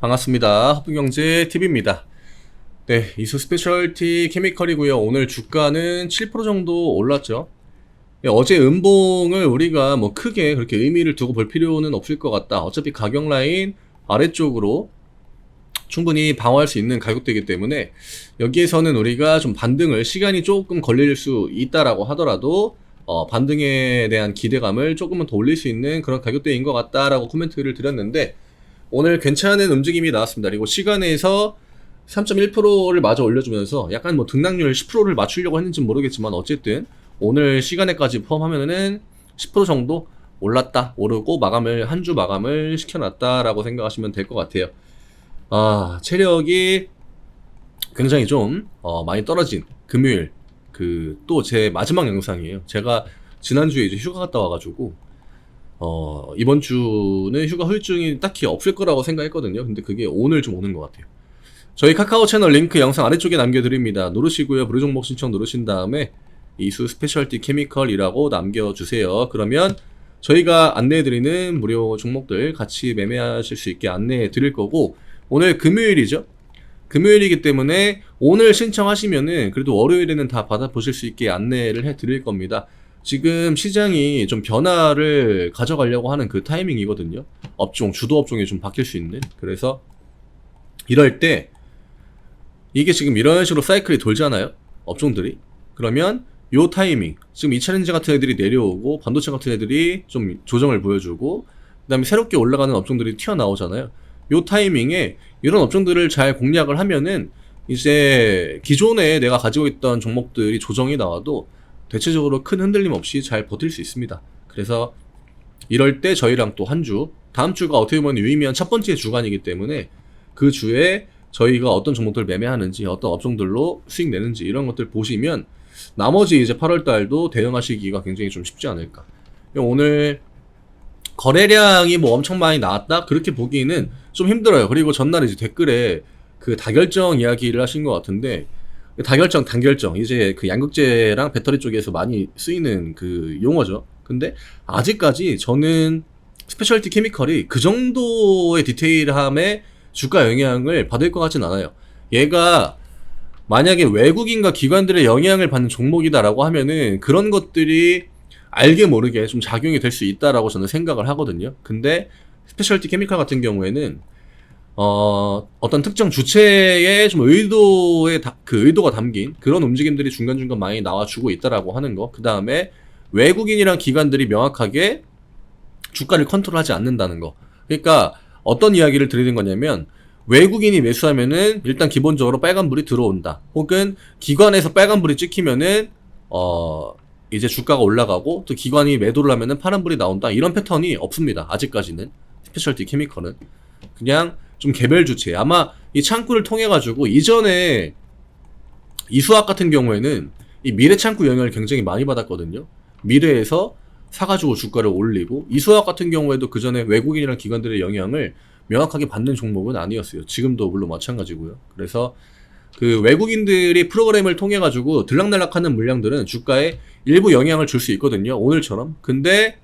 반갑습니다. 허풍경제 TV입니다. 네, 이수 스페셜티 케미컬이고요. 오늘 주가는 7% 정도 올랐죠. 네, 어제 음봉을 우리가 뭐 크게 그렇게 의미를 두고 볼 필요는 없을 것 같다. 어차피 가격 라인 아래쪽으로 충분히 방어할 수 있는 가격대이기 때문에 여기에서는 우리가 좀 반등을 시간이 조금 걸릴 수 있다라고 하더라도 어, 반등에 대한 기대감을 조금은 더 올릴 수 있는 그런 가격대인 것 같다라고 코멘트를 드렸는데 오늘 괜찮은 움직임이 나왔습니다. 그리고 시간에서 3.1%를 마저 올려주면서 약간 뭐 등락률 10%를 맞추려고 했는지 모르겠지만 어쨌든 오늘 시간에까지 포함하면은 10% 정도 올랐다 오르고 마감을 한 주 마감을 시켜놨다라고 생각하시면 될 것 같아요. 아 체력이 굉장히 좀 어, 많이 떨어진 금요일 그 또 제 마지막 영상이에요. 제가 지난주에 이제 휴가 갔다 와가지고 어 이번 주는 휴가 후유증이 딱히 없을 거라고 생각했거든요. 근데 그게 오늘 좀 오는 것 같아요. 저희 카카오 채널 링크 영상 아래쪽에 남겨드립니다. 누르시고요. 무료 종목 신청 누르신 다음에 이수 스페셜티 케미컬이라고 남겨주세요. 그러면 저희가 안내해드리는 무료 종목들 같이 매매하실 수 있게 안내해 드릴 거고 오늘 금요일이죠. 금요일이기 때문에 오늘 신청하시면은 그래도 월요일에는 다 받아보실 수 있게 안내를 해 드릴 겁니다. 지금 시장이 좀 변화를 가져가려고 하는 그 타이밍이거든요. 업종, 주도 업종이 좀 바뀔 수 있는. 그래서 이럴 때 이게 지금 이런 식으로 사이클이 돌잖아요. 업종들이. 그러면 요 타이밍, 지금 이 챌린지 같은 애들이 내려오고 반도체 같은 애들이 좀 조정을 보여주고 그다음에 새롭게 올라가는 업종들이 튀어나오잖아요. 요 타이밍에 이런 업종들을 잘 공략을 하면은 이제 기존에 내가 가지고 있던 종목들이 조정이 나와도 대체적으로 큰 흔들림 없이 잘 버틸 수 있습니다. 그래서 이럴 때 저희랑 또 한 주, 다음 주가 어떻게 보면 유의미한 첫 번째 주간이기 때문에 그 주에 저희가 어떤 종목들을 매매하는지, 어떤 업종들로 수익 내는지 이런 것들 보시면 나머지 이제 8월 달도 대응하시기가 굉장히 좀 쉽지 않을까. 오늘 거래량이 뭐 엄청 많이 나왔다? 그렇게 보기는 좀 힘들어요. 그리고 전날 이제 댓글에 그 다결정 이야기를 하신 것 같은데, 다결정, 단결정. 이제 그 양극재랑 배터리 쪽에서 많이 쓰이는 그 용어죠. 근데 아직까지 저는 스페셜티 케미컬이 그 정도의 디테일함에 주가 영향을 받을 것 같진 않아요. 얘가 만약에 외국인과 기관들의 영향을 받는 종목이다라고 하면은 그런 것들이 알게 모르게 좀 작용이 될 수 있다라고 저는 생각을 하거든요. 근데 스페셜티 케미컬 같은 경우에는 어, 어떤 특정 주체의 좀 의도의 다, 그 의도가 담긴 그런 움직임들이 중간중간 많이 나와주고 있다라고 하는 거. 그 다음에 외국인이랑 기관들이 명확하게 주가를 컨트롤하지 않는다는 거. 그러니까 어떤 이야기를 드리는 거냐면 외국인이 매수하면은 일단 기본적으로 빨간불이 들어온다. 혹은 기관에서 빨간불이 찍히면은 어 이제 주가가 올라가고 또 기관이 매도를 하면은 파란불이 나온다. 이런 패턴이 없습니다. 아직까지는 스페셜티 케미컬은 그냥 좀 개별 주체. 아마 이 창구를 통해 가지고 이전에 이수학 같은 경우에는 이 미래 창구 영향을 굉장히 많이 받았거든요. 미래에서 사가지고 주가를 올리고 이수학 같은 경우에도 그 전에 외국인이랑 기관들의 영향을 명확하게 받는 종목은 아니었어요. 지금도 물론 마찬가지고요. 그래서 그 외국인들이 프로그램을 통해 가지고 들락날락하는 물량들은 주가에 일부 영향을 줄 수 있거든요. 오늘처럼. 근데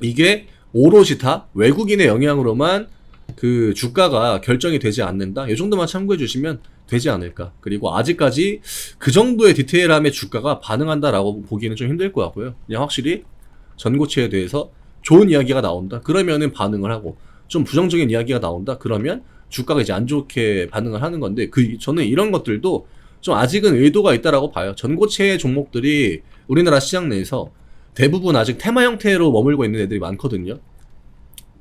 이게 오롯이 다 외국인의 영향으로만 그 주가가 결정이 되지 않는다. 이 정도만 참고해 주시면 되지 않을까. 그리고 아직까지 그 정도의 디테일함의 주가가 반응한다라고 보기는 좀 힘들 것 같고요. 그냥 확실히 전고체에 대해서 좋은 이야기가 나온다. 그러면은 반응을 하고 좀 부정적인 이야기가 나온다. 그러면 주가가 이제 안 좋게 반응을 하는 건데 그 저는 이런 것들도 좀 아직은 의도가 있다라고 봐요. 전고체 종목들이 우리나라 시장 내에서 대부분 아직 테마 형태로 머물고 있는 애들이 많거든요.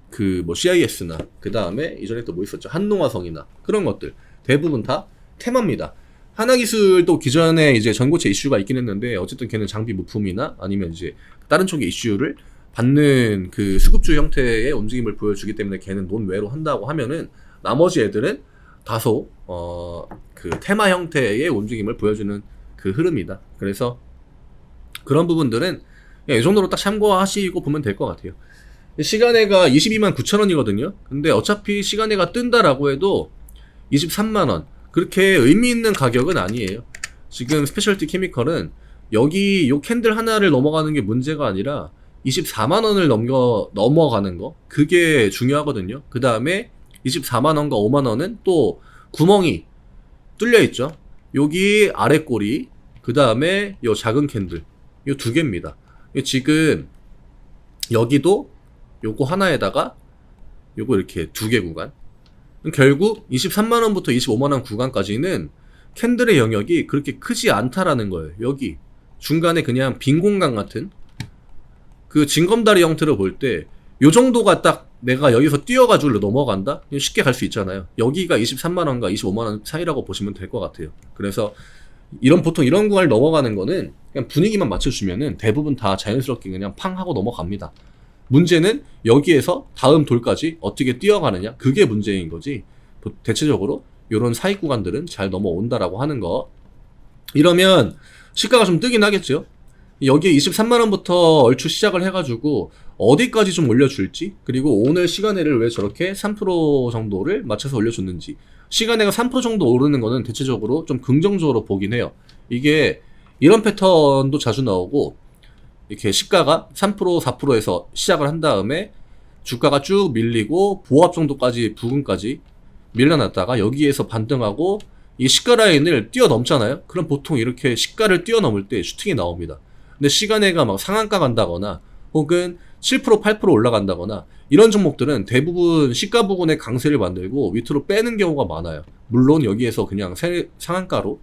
그 뭐 CIS나 그 다음에 이전에 또 뭐 있었죠 한농화성이나 그런 것들 대부분 다 테마입니다. 하나기술도 기존에 이제 전고체 이슈가 있긴 했는데 어쨌든 걔는 장비 부품이나 아니면 이제 다른 쪽의 이슈를 받는 그 수급주 형태의 움직임을 보여주기 때문에 걔는 논외로 한다고 하면은 나머지 애들은 다소 어 그 테마 형태의 움직임을 보여주는 그 흐름이다. 그래서 그런 부분들은 이 정도로 딱 참고하시고 보면 될 것 같아요. 시간에가 22만 9천 원이거든요. 근데 어차피 시간에가 뜬다라고 해도 23만 원. 그렇게 의미 있는 가격은 아니에요. 지금 스페셜티 케미컬은 여기 요 캔들 하나를 넘어가는 게 문제가 아니라 24만 원을 넘겨 넘어가는 거 그게 중요하거든요. 그 다음에 24만 원과 5만 원은 또 구멍이 뚫려 있죠. 여기 아래 꼬리, 그 다음에 요 작은 캔들, 요 두 개입니다. 지금 여기도 요거 하나에다가 요거 이렇게 두 개 구간. 결국 23만원부터 25만원 구간까지는 캔들의 영역이 그렇게 크지 않다라는 거예요. 여기 중간에 그냥 빈 공간 같은 그 징검다리 형태로 볼 때 요 정도가 딱 내가 여기서 뛰어가지고 넘어간다? 쉽게 갈 수 있잖아요. 여기가 23만원과 25만원 사이라고 보시면 될 것 같아요. 그래서 이런 보통 이런 구간을 넘어가는 거는 그냥 분위기만 맞춰주면은 대부분 다 자연스럽게 그냥 팡 하고 넘어갑니다. 문제는 여기에서 다음 돌까지 어떻게 뛰어가느냐 그게 문제인 거지. 보- 대체적으로 이런 사이 구간들은 잘 넘어온다라고 하는 거. 이러면 시가가 좀 뜨긴 하겠죠. 여기에 23만원부터 얼추 시작을 해가지고 어디까지 좀 올려줄지 그리고 오늘 시간에를 왜 저렇게 3% 정도를 맞춰서 올려줬는지. 시간에가 3% 정도 오르는 거는 대체적으로 좀 긍정적으로 보긴 해요. 이게 이런 패턴도 자주 나오고 이렇게 시가가 3% 4%에서 시작을 한 다음에 주가가 쭉 밀리고 보합 정도까지 부근까지 밀려났다가 여기에서 반등하고 이 시가 라인을 뛰어넘잖아요. 그럼 보통 이렇게 시가를 뛰어넘을 때 슈팅이 나옵니다. 근데 시간에가 막 상한가 간다거나 혹은 7% 8% 올라간다거나 이런 종목들은 대부분 시가 부근에 강세를 만들고 밑으로 빼는 경우가 많아요. 물론 여기에서 그냥 세- 상한가로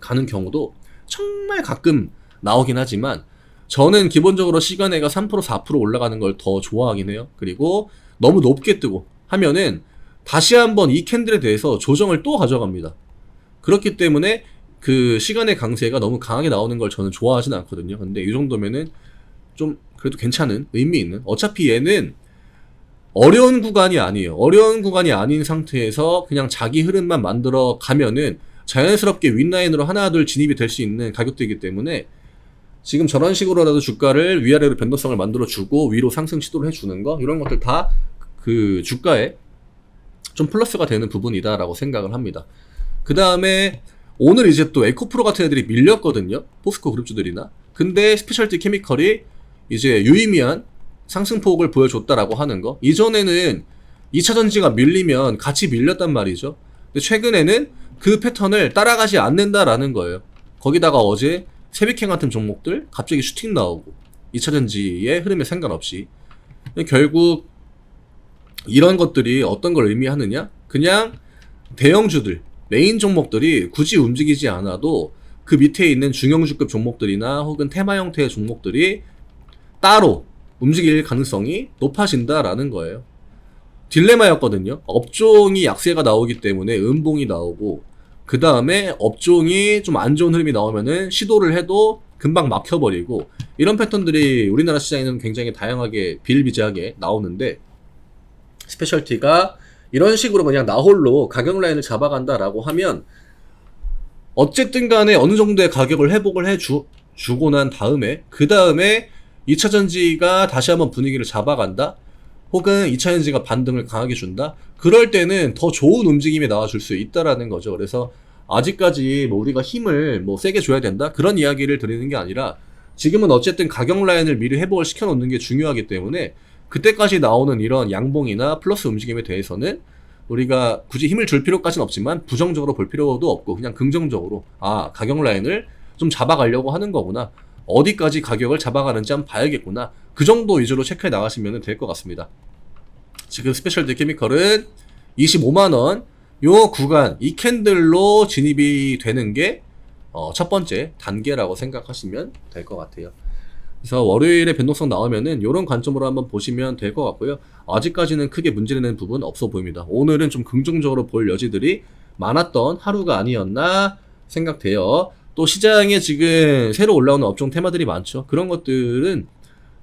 가는 경우도 정말 가끔 나오긴 하지만 저는 기본적으로 시간에가 3% 4% 올라가는 걸 더 좋아하긴 해요. 그리고 너무 높게 뜨고 하면은 다시 한번 이 캔들에 대해서 조정을 또 가져갑니다. 그렇기 때문에 그 시간의 강세가 너무 강하게 나오는 걸 저는 좋아하진 않거든요. 근데 이 정도면은 좀 그래도 괜찮은 의미 있는 어차피 얘는 어려운 구간이 아니에요. 어려운 구간이 아닌 상태에서 그냥 자기 흐름만 만들어 가면은 자연스럽게 윗라인으로 하나 둘 진입이 될 수 있는 가격대이기 때문에 지금 저런 식으로라도 주가를 위아래로 변동성을 만들어 주고 위로 상승 시도를 해주는 거 이런 것들 다 그 주가에 좀 플러스가 되는 부분이다라고 생각을 합니다. 그 다음에 오늘 이제 또 에코프로 같은 애들이 밀렸거든요. 포스코 그룹주들이나. 근데 스페셜티 케미컬이 이제 유의미한 상승폭을 보여줬다라고 하는 거. 이전에는 2차 전지가 밀리면 같이 밀렸단 말이죠. 근데 최근에는 그 패턴을 따라가지 않는다라는 거예요. 거기다가 어제 세비캔 같은 종목들 갑자기 슈팅 나오고 2차 전지의 흐름에 상관없이 결국 이런 것들이 어떤 걸 의미하느냐? 그냥 대형주들, 메인 종목들이 굳이 움직이지 않아도 그 밑에 있는 중형주급 종목들이나 혹은 테마 형태의 종목들이 따로 움직일 가능성이 높아진다라는 거예요. 딜레마였거든요. 업종이 약세가 나오기 때문에 음봉이 나오고 그 다음에 업종이 좀 안 좋은 흐름이 나오면은 시도를 해도 금방 막혀버리고 이런 패턴들이 우리나라 시장에는 굉장히 다양하게 비일비재하게 나오는데 스페셜티가 이런 식으로 그냥 나홀로 가격 라인을 잡아간다라고 하면 어쨌든 간에 어느 정도의 가격을 회복을 해 주, 주고 난 다음에 그 다음에 2차 전지가 다시 한번 분위기를 잡아간다 혹은 2차 전지가 반등을 강하게 준다? 그럴 때는 더 좋은 움직임이 나와줄 수 있다라는 거죠. 그래서 아직까지 뭐 우리가 힘을 뭐 세게 줘야 된다? 그런 이야기를 드리는 게 아니라 지금은 어쨌든 가격 라인을 미리 회복을 시켜 놓는 게 중요하기 때문에 그때까지 나오는 이런 양봉이나 플러스 움직임에 대해서는 우리가 굳이 힘을 줄 필요까지는 없지만 부정적으로 볼 필요도 없고 그냥 긍정적으로 아 가격 라인을 좀 잡아가려고 하는 거구나 어디까지 가격을 잡아가는지 한번 봐야겠구나 그 정도 위주로 체크해 나가시면 될 것 같습니다 지금 스페셜드 케미컬은 25만원 요 구간 이 캔들로 진입이 되는 게 어, 첫 번째 단계라고 생각하시면 될 것 같아요 그래서 월요일에 변동성 나오면은 이런 관점으로 한번 보시면 될 것 같고요. 아직까지는 크게 문제되는 부분 없어 보입니다. 오늘은 좀 긍정적으로 볼 여지들이 많았던 하루가 아니었나 생각돼요. 또 시장에 지금 새로 올라오는 업종 테마들이 많죠. 그런 것들은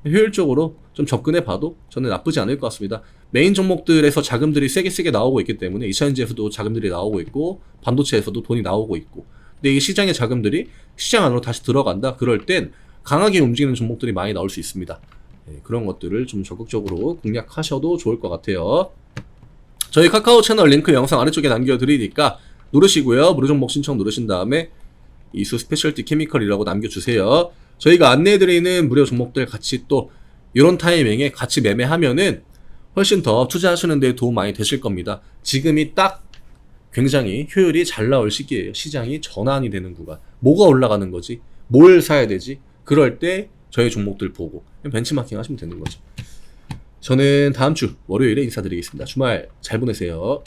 효율적으로 좀 접근해 봐도 저는 나쁘지 않을 것 같습니다. 메인 종목들에서 자금들이 세게 세게 나오고 있기 때문에 이차전지에서도 자금들이 나오고 있고 반도체에서도 돈이 나오고 있고 근데 이 시장의 자금들이 시장 안으로 다시 들어간다. 그럴 땐 강하게 움직이는 종목들이 많이 나올 수 있습니다. 예, 그런 것들을 좀 적극적으로 공략하셔도 좋을 것 같아요. 저희 카카오 채널 링크 영상 아래쪽에 남겨드리니까 누르시고요. 무료 종목 신청 누르신 다음에 이수 스페셜티 케미컬이라고 남겨주세요. 저희가 안내해드리는 무료 종목들 같이 또 이런 타이밍에 같이 매매하면은 훨씬 더 투자하시는 데 도움 많이 되실 겁니다. 지금이 딱 굉장히 효율이 잘 나올 시기예요. 시장이 전환이 되는 구간. 뭐가 올라가는 거지? 뭘 사야 되지? 그럴 때 저희 종목들 보고 벤치마킹 하시면 되는 거죠. 저는 다음 주 월요일에 인사드리겠습니다. 주말 잘 보내세요.